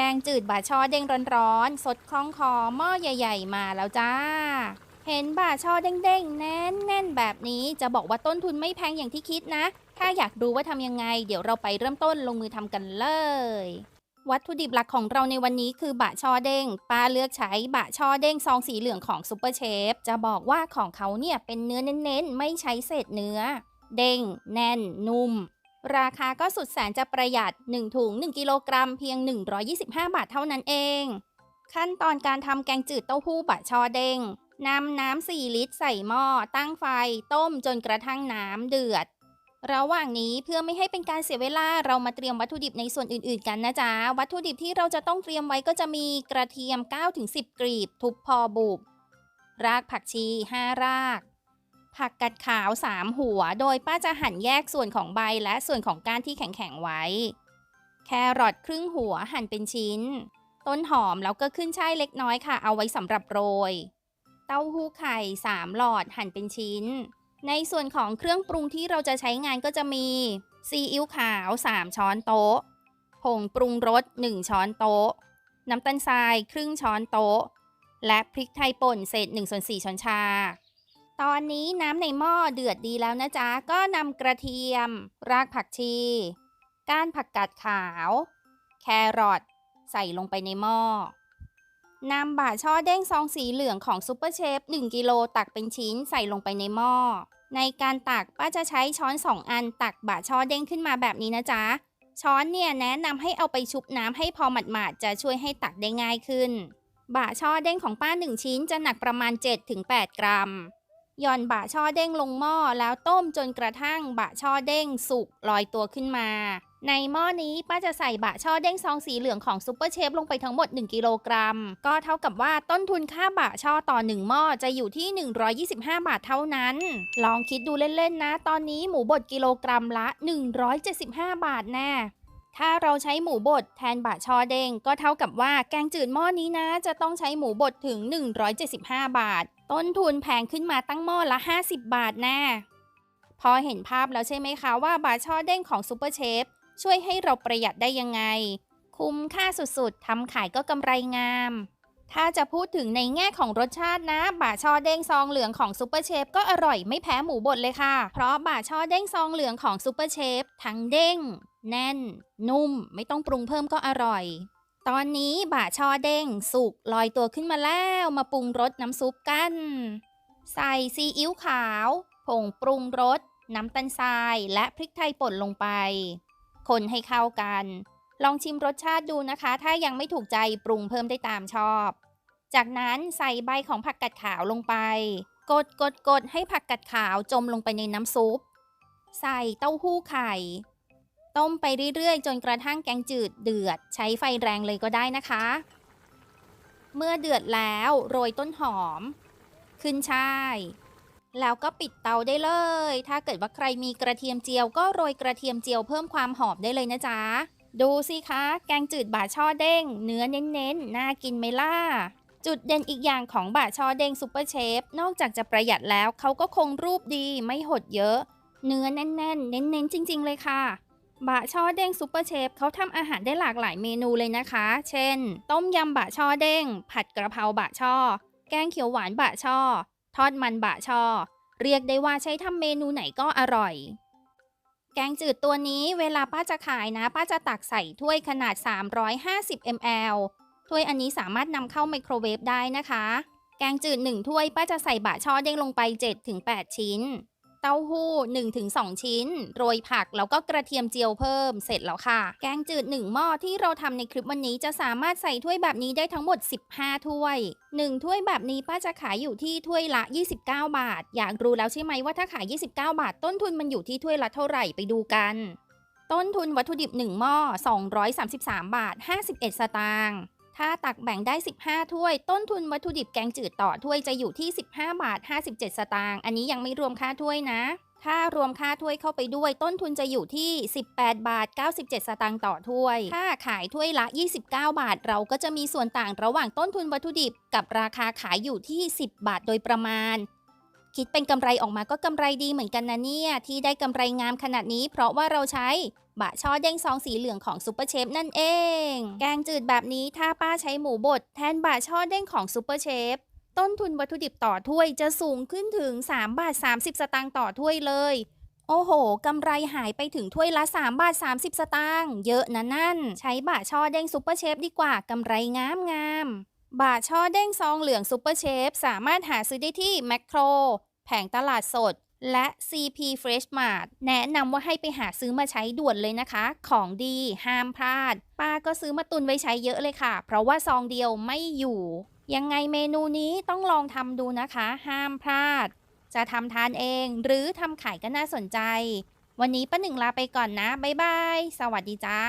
แกงจืดบาช่อเด้งร้อนๆ สดคล่องคอหม้อใหญ่ ๆ มาแล้วจ้า เห็นบาช่อเด้งๆ แน่นๆ แบบนี้จะบอกว่าต้นทุนไม่แพงอย่างที่คิดนะ ถ้าอยากรู้ว่าทำยังไง เดี๋ยวเราไปเริ่มต้นลงมือทำกันเลย วัตถุดิบหลักของเราในวันนี้คือบะช่อเด้งป้าเลือกใช้บะช่อเด้งซองสีเหลืองของซูเปอร์เชฟจะบอกว่าของเขาเนี่ยเป็นเนื้อเน้นๆ ไม่ใช้เศษเนื้อ เด้ง แน่น นุ่ม ราคาก็สุดแสนจะประหยัด 1 ถุง 1 กิโลกรัมเพียง 125 บาทเท่านั้นเอง ขั้นตอนการทำแกงจืดเต้าหู้บะชอเด้งนำน้ำ 4 ลิตรใส่หม้อ ตั้งไฟ ต้มจนกระทั่งน้ำเดือด ระหว่างนี้เพื่อไม่ให้เป็นการเสียเวลาเรามาเตรียมวัตถุดิบในส่วนอื่นๆ กันนะจ๊ะ วัตถุดิบที่เราจะต้องเตรียมไว้ก็จะมีกระเทียม 9-10 กรีบ ทุบพอบุบ รากผักชี 5 ราก ผักกัดขาว 3 หัว โดยป้าจะหั่นแยกส่วนของใบและส่วนของก้านที่แข็งๆไว้ แครอทครึ่งหัวหั่นเป็นชิ้น ต้นหอมแล้วก็ขึ้นช่ายเล็กน้อยค่ะ เอาไว้สำหรับโรย เต้าหู้ไข่ 3 หลอดหั่นเป็นชิ้น ในส่วนของเครื่องปรุงที่เราจะใช้งานก็จะมีซีอิ๊วขาว 3 ช้อนโต๊ะ ผงปรุงรส 1 ช้อนโต๊ะ น้ำตาลทรายครึ่งช้อนโต๊ะ และพริกไทยป่นเศษ1ส่วน4ช้อนชา ตอนนี้น้ำในหม้อเดือดดีแล้วนะจ๊ะ ก็นำกระเทียม รากผักชี ก้านผักกาดขาว แครอทใส่ลงไปในหม้อนำบะช่อเด้งซองสีเหลืองของซูเปอร์เชฟ1กิโลตักเป็นชิ้นใส่ลงไปในหม้อ ในการตักป้าจะใช้ช้อน 2 อันตักบะช่อเด้งขึ้นมาแบบนี้นะจ๊ะ ช้อนเนี่ยแนะนำให้เอาไปชุบน้ำให้พอหมาดๆจะช่วยให้ตักได้ง่ายขึ้น บะช่อเด้งของป้า 1 ชิ้นจะหนักประมาณ 7-8 กรัม หย่อนบะช่อเด้งลงหม้อแล้วต้มจนกระทั่งบะช่อเด้งสุกลอยตัวขึ้นมา ในหม้อนี้ป้าจะใส่บะช่อเด้งซองสีเหลืองของซูเปอร์เชฟลงไปทั้งหมด 1 กิโลกรัม ก็เท่ากับว่าต้นทุนค่าบะช่อต่อ 1 หม้อจะอยู่ที่ 125 บาทเท่านั้น ลองคิดดูเล่นๆนะ ตอนนี้หมูบดกิโลกรัมละ 175 บาทแน่ถ้าเราใช้หมูบดแทนบะช่อเด้งก็เท่ากับว่าแกงจืดหม้อนี้นะ จะต้องใช้หมูบดถึง 175 บาท ต้นทุนแพงขึ้นมาตั้งหม้อละ 50 บาทแน่พอเห็นภาพแล้วใช่ไหมคะว่าบะช่อเด้งของซูเปอร์เชฟช่วยให้เราประหยัดได้ยังไง คุ้มค่าสุดๆทำขายก็กำไรงาม ถ้าจะพูดถึงในแง่ของรสชาตินะบะช่อเด้งซองเหลืองของซูเปอร์เชฟก็อร่อยไม่แพ้หมูบดเลยค่ะ เพราะบะช่อเด้งซองเหลืองของซูเปอร์เชฟทั้งเด้ง แน่น นุ่ม ไม่ต้องปรุงเพิ่มก็อร่อย ตอนนี้บะช่อเด้งสุกลอยตัวขึ้นมาแล้วมาปรุงรสน้ำซุปกัน ใส่ซีอิ๊วขาว ผงปรุงรส น้ำตาลทรายและพริกไทยป่นลงไป คนให้เข้ากัน ลองชิมรสชาติดูนะคะ ถ้ายังไม่ถูกใจปรุงเพิ่มได้ตามชอบ จากนั้นใส่ใบของผักกัดขาวลงไป กดกดกดให้ผักกัดขาวจมลงไปในน้ำซุป ใส่เต้าหู้ไข่ ต้มไปเรื่อยๆ จนกระทั่งแกงจืดเดือด ใช้ไฟแรงเลยก็ได้นะคะ เมื่อเดือดแล้วโรยต้นหอม ขึ้นช่าย แล้วก็ปิดเตาได้เลย ถ้าเกิดว่าใครมีกระเทียมเจียวก็โรยกระเทียมเจียวเพิ่มความหอมได้เลยนะจ๊ะ ดูสิคะ แกงจืดบะช่อเด้ง เนื้อเน้นๆ น่ากินไหมล่ะจุดเด่นอีกอย่างของบะช่อเด้งซุปเปอร์เชฟ นอกจากจะประหยัดแล้วเขาก็คงรูปดีไม่หดเยอะ เนื้อแน่นๆ เน้นๆ จริง ๆ เลยค่ะ บะช่อเด้งซุปเปอร์เชฟเขาทำอาหารได้หลากหลายเมนูเลยนะคะ เช่น ต้มยำบะช่อเด้ง ผัดกระเพราบะช่อ แกงเขียวหวานบะช่อ ทอดมันบะช่อ เรียกได้ว่าใช้ทำเมนูไหนก็อร่อย แกงจืดตัวนี้เวลาป้าจะขายนะ ป้าจะตักใส่ถ้วยขนาด 350 ml ถ้วยอันนี้สามารถนำเข้าไมโครเวฟได้นะคะ แกงจืด1ถ้วยป้าจะใส่บะช่อเด้งลงไป 7-8 ชิ้น เต้าหู้ 1-2 ชิ้น โรยผักแล้วก็กระเทียมเจียวเพิ่มเสร็จแล้วค่ะ แกงจืด 1 หม้อที่เราทำในคลิปวันนี้จะสามารถใส่ถ้วยแบบนี้ได้ทั้งหมด 15 ถ้วย 1 ถ้วยแบบนี้ป้าจะขายอยู่ที่ถ้วยละ 29 บาท อยากรู้แล้วใช่ไหมว่าถ้าขาย 29 บาท ต้นทุนมันอยู่ที่ถ้วยละเท่าไหร่ไปดูกัน ต้นทุนวัตถุดิบ 1 หม้อ 233 บาท 51 สตางค์ ถ้าตักแบ่งได้ 15 ถ้วย ต้นทุนวัตถุดิบแกงจืดต่อถ้วยจะอยู่ที่ 15 บาท 57 สตางค์ อันนี้ยังไม่รวมค่าถ้วยนะ ถ้ารวมค่าถ้วยเข้าไปด้วย ต้นทุนจะอยู่ที่ 18 บาท 97 สตางค์ต่อถ้วย ถ้าขายถ้วยละ 29 บาท เราก็จะมีส่วนต่างระหว่างต้นทุนวัตถุดิบ กับราคาขายอยู่ที่ 10 บาทโดยประมาณคิดเป็นกำไรออกมาก็กำไรดีเหมือนกันนะเนี่ย ที่ได้กำไรงามขนาดนี้ เพราะว่าเราใช้ บะช่อเด้งซองสีเหลืองของซุปเปอร์เชฟนั่นเอง แกงจืดแบบนี้ถ้าป้าใช้หมูบดแทนบะช่อเด้งของซุปเปอร์เชฟต้นทุนวัตถุดิบต่อถ้วยจะสูงขึ้นถึง3บาท30 สตางค์ต่อถ้วยเลย โอ้โห กำไรหายไปถึงถ้วยละ3บาท30 สตางค์เยอะนะนั่น ใช้บะช่อเด้งซุปเปอร์เชฟดีกว่ากำไรงามงามบะช่อเด้งซองเหลืองซุปเปอร์เชฟสามารถหาซื้อได้ที่แมคโคร แผงตลาดสด และ CP Fresh Mart แนะนำว่าให้ไปหาซื้อมาใช้ด่วนเลยนะคะ ของดีห้ามพลาด ป้าก็ซื้อมาตุนไว้ใช้เยอะเลยค่ะ เพราะว่าซองเดียวไม่อยู่ ยังไงเมนูนี้ต้องลองทำดูนะคะ ห้ามพลาด จะทำทานเองหรือทำขายก็น่าสนใจ วันนี้ป้าหนึ่งลาไปก่อนนะ บ๊ายบาย สวัสดีจ้า